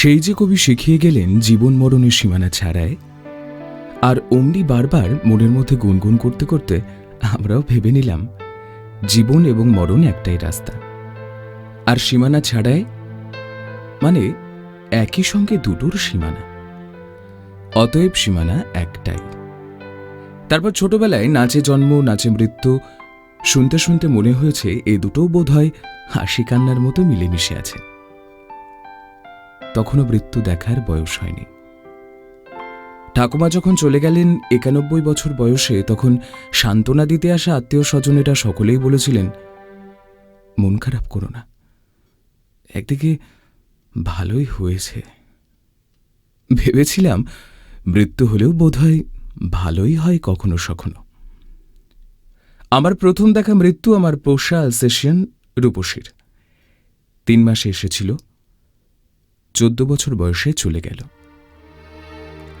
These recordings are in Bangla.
সেই যে কবি শিখিয়ে গেলেন জীবন মরণের সীমানা ছাড়ায় আর অমনি বারবার মনের মধ্যে গুনগুন করতে করতে আমরাও ভেবে নিলাম, জীবন এবং মরণ একটাই রাস্তা। আর সীমানা ছাড়ায় মানে একই সঙ্গে দুটোর সীমানা। অতএব সীমানা একটাই। তারপর ছোটবেলায় নাচে জন্ম, নাচে মৃত্যু, শুনতে শুনতে মনে হয়েছে এ দুটোও বোধ হয় হাসি কান্নার মতো মিলেমিশে আছে। তখনও মৃত্যু দেখার বয়স হয়নি। ঠাকুমা যখন চলে গেলেন একানব্বই বছর বয়সে, তখন সান্ত্বনা দিতে আসা আত্মীয় স্বজনেরা সকলেই বলেছিলেন, মন খারাপ করো না। একদিকে ভালোই হয়েছে। ভেবেছিলাম মৃত্যু হলেও বোধহয় ভালোই হয় কখনো সখনো। আমার প্রথম দেখা মৃত্যু আমার পোষা অ্যালসেশিয়ান রূপসীর। তিন মাসে এসেছিল। চোদ্দ বছর বয়সে চলে গেল।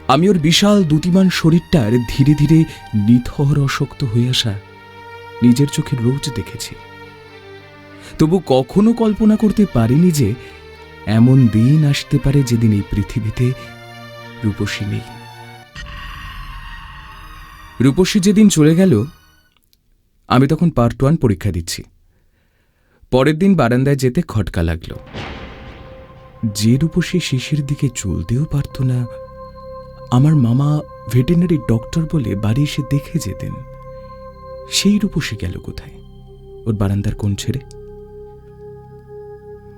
আমি ওর বিশাল দুতিমান শরীরটার ধীরে ধীরে নিথর অশক্ত হয়ে আসা নিজের চোখে রোজ দেখেছি। তবু কখনো কল্পনা করতে পারিনি যে এমন দিন আসতে পারে যেদিন এই পৃথিবীতে রূপসী নেই। রূপসী যেদিন চলে গেল, আমি তখন পার্ট ওয়ান পরীক্ষা দিচ্ছি। পরের দিন বারান্দায় যেতে খটকা লাগল। যে রূপসী শিশির দিকে চলতেও পারত না, আমার মামা ভেটেনারি ডক্টর বলে বাড়ি এসে দেখে যেতেন। সেই রূপসী গেল কোথায়? ওর বারান্দার কোন ছেড়ে।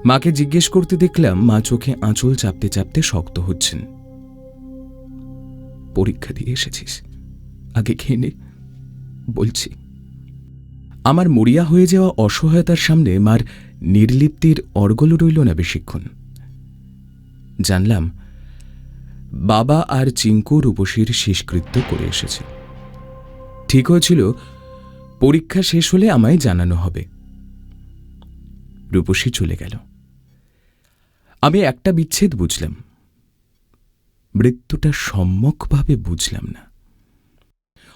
মাকে জিজ্ঞেস করতে দেখলাম মা চোখে আঁচল চাপতে চাপতে শক্ত হচ্ছেন। পরীক্ষা দিয়ে এসেছিস। আগে খেয়ে নে, বলছি। আমার মরিয়া হয়ে যাওয়া অসহায়তার সামনে মার নির্লিপ্তির অর্গল রইল না বেশিক্ষণ। জানলাম, বাবা আর চিঙ্কু রূপসীর শেষকৃত্য করে এসেছে। ঠিক হয়েছিল, পরীক্ষা শেষ হলে আমায় জানানো হবে। রূপসী চলে গেল। আমি একটা বিচ্ছেদ বুঝলাম। মৃত্যুটা সম্যকভাবে বুঝলাম না।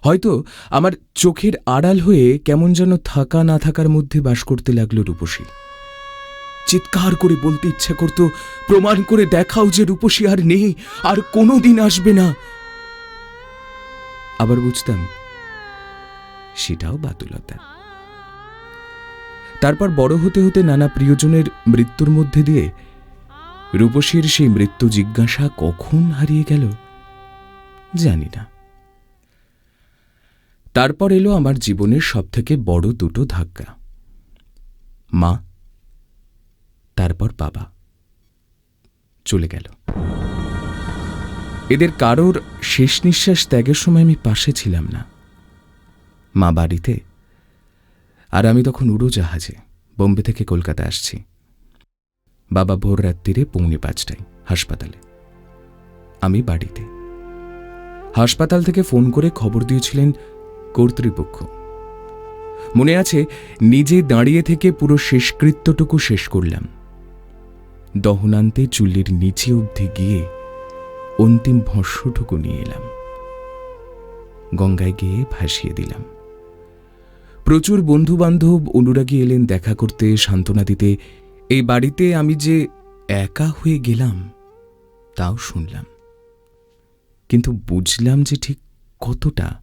হয়তো আমার চোখের আড়াল হয়ে কেমন যেন থাকা না থাকার মধ্যে বাস করতে লাগল রূপসী। চিৎকার করে বলতে ইচ্ছা করত, প্রমাণ করে দেখাও যে রূপসী আর নেই, আর কোনো দিন আসবে না। আবার বুঝতাম, সেটাও বাতুলতা। তারপর বড় হতে হতে নানা প্রিয়জনের মৃত্যুর মধ্যে দিয়ে রূপসীর সেই মৃত্যু জিজ্ঞাসা কখন হারিয়ে গেল, জানি না। তারপর এলো আমার জীবনের সবথেকে বড় দুটো ধাক্কা। মা তারপর বাবা চলে গেল। এদের কারোর শেষ নিঃশ্বাস ত্যাগের সময় আমি পাশে ছিলাম না। মা বাড়িতে, আর আমি তখন উড়োজাহাজে, বোম্বে থেকে কলকাতা আসছি। বাবা ভোর রাত্রিরে পৌনে পাঁচটায় হাসপাতালে। আমি বাড়িতে। হাসপাতাল থেকে ফোন করে খবর দিয়েছিলেন কর্তৃপক্ষ। মনে আছে, নিজে দাঁড়িয়ে থেকে পুরো শেষকৃত্যটুকু শেষ করলাম। দহনান্তে চুল্লির নিচে অবধি গিয়ে অন্তিম ভস্যটুকু নিয়ে এলাম। গঙ্গায় গিয়ে ভাসিয়ে দিলাম। প্রচুর বন্ধু বান্ধব অনুরাগী এলেন দেখা করতে, সান্ত্বনা দিতে। এই বাড়িতে আমি যে একা হয়ে গেলাম, তাও শুনলাম। কিন্তু বুঝলাম যে ঠিক কতটা,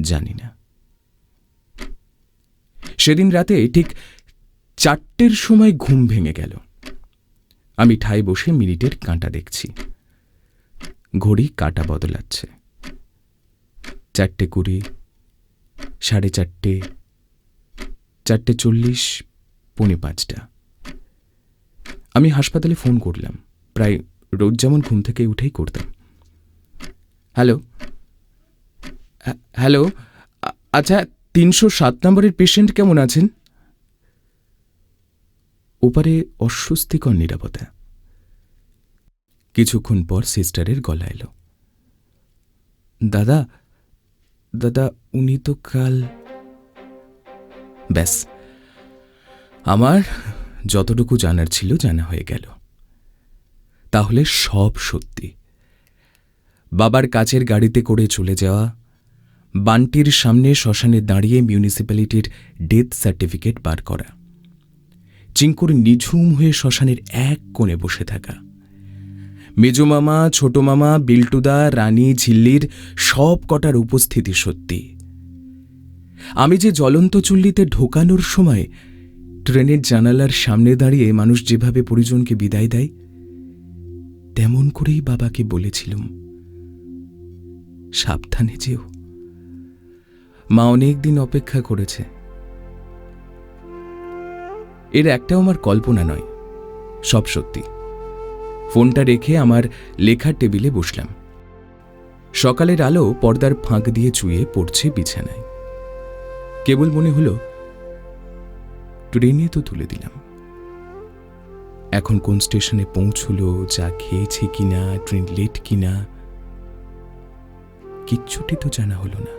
জানি না। সেদিন রাতে ঠিক চারটের সময় ঘুম ভেঙে গেল। আমি ঠায় বসে মিনিটের কাঁটা দেখছি। ঘড়ি কাঁটা বদলাচ্ছে। চারটে কুড়ি সাড়ে চারটে চারটে চল্লিশ পৌনে পাঁচটা। আমি হাসপাতালে ফোন করলাম। প্রায় রোজ যেমন ঘুম থেকে উঠেই করতাম। হ্যালো? হ্যাঁ, হ্যালো? আচ্ছা তিনশো সাত নম্বরের পেশেন্ট কেমন আছেন? ওপারে অস্বস্তিকর নিরাপত্তা। কিছুক্ষণ পর সিস্টারের গলা এলো। দাদা দাদা, উনি তো কাল ব্যাস, আমার যতটুকু জানার ছিল জানা হয়ে গেল। তাহলে সব সত্যি। বাবার কাছের গাড়িতে করে চলে যাওয়া, বান্টির সামনে শ্মশানে দাঁড়িয়ে মিউনিসিপ্যালিটির ডেথ সার্টিফিকেট বার করা। চিঙ্কুর নিঝুম হয়ে শ্মশানের এক কোণে বসে থাকা। মেজো মামা, ছোট মামা, বিল্টুদা, রানী, ঝিল্লির সব কটার উপস্থিতি সত্যি। আমি যে জ্বলন্ত চুল্লিতে ঢোকানোর সময় ট্রেনের জানালার সামনে দাঁড়িয়ে মানুষ যেভাবে পরিজনকে বিদায় দেয়, তেমন করেই বাবাকে বলেছিলুম, সাবধানে যেও। মা অনেক দিন অপেক্ষা করেছে। এর একটাও আমার কল্পনা নয়, সব সত্যি। ফোনটা রেখে আমার লেখার টেবিলে বসলাম। সকালের আলো পর্দার ফাঁক দিয়ে চুয়ে পড়ছে বিছানায়। কেবল মনে হলো, ট্রেনে তো তুলে দিলাম। এখন কোন স্টেশনে পৌঁছলো যা খেয়েছে কিনা, ট্রেন লেট কিনা, কিচ্ছুটি তো জানা হলো না।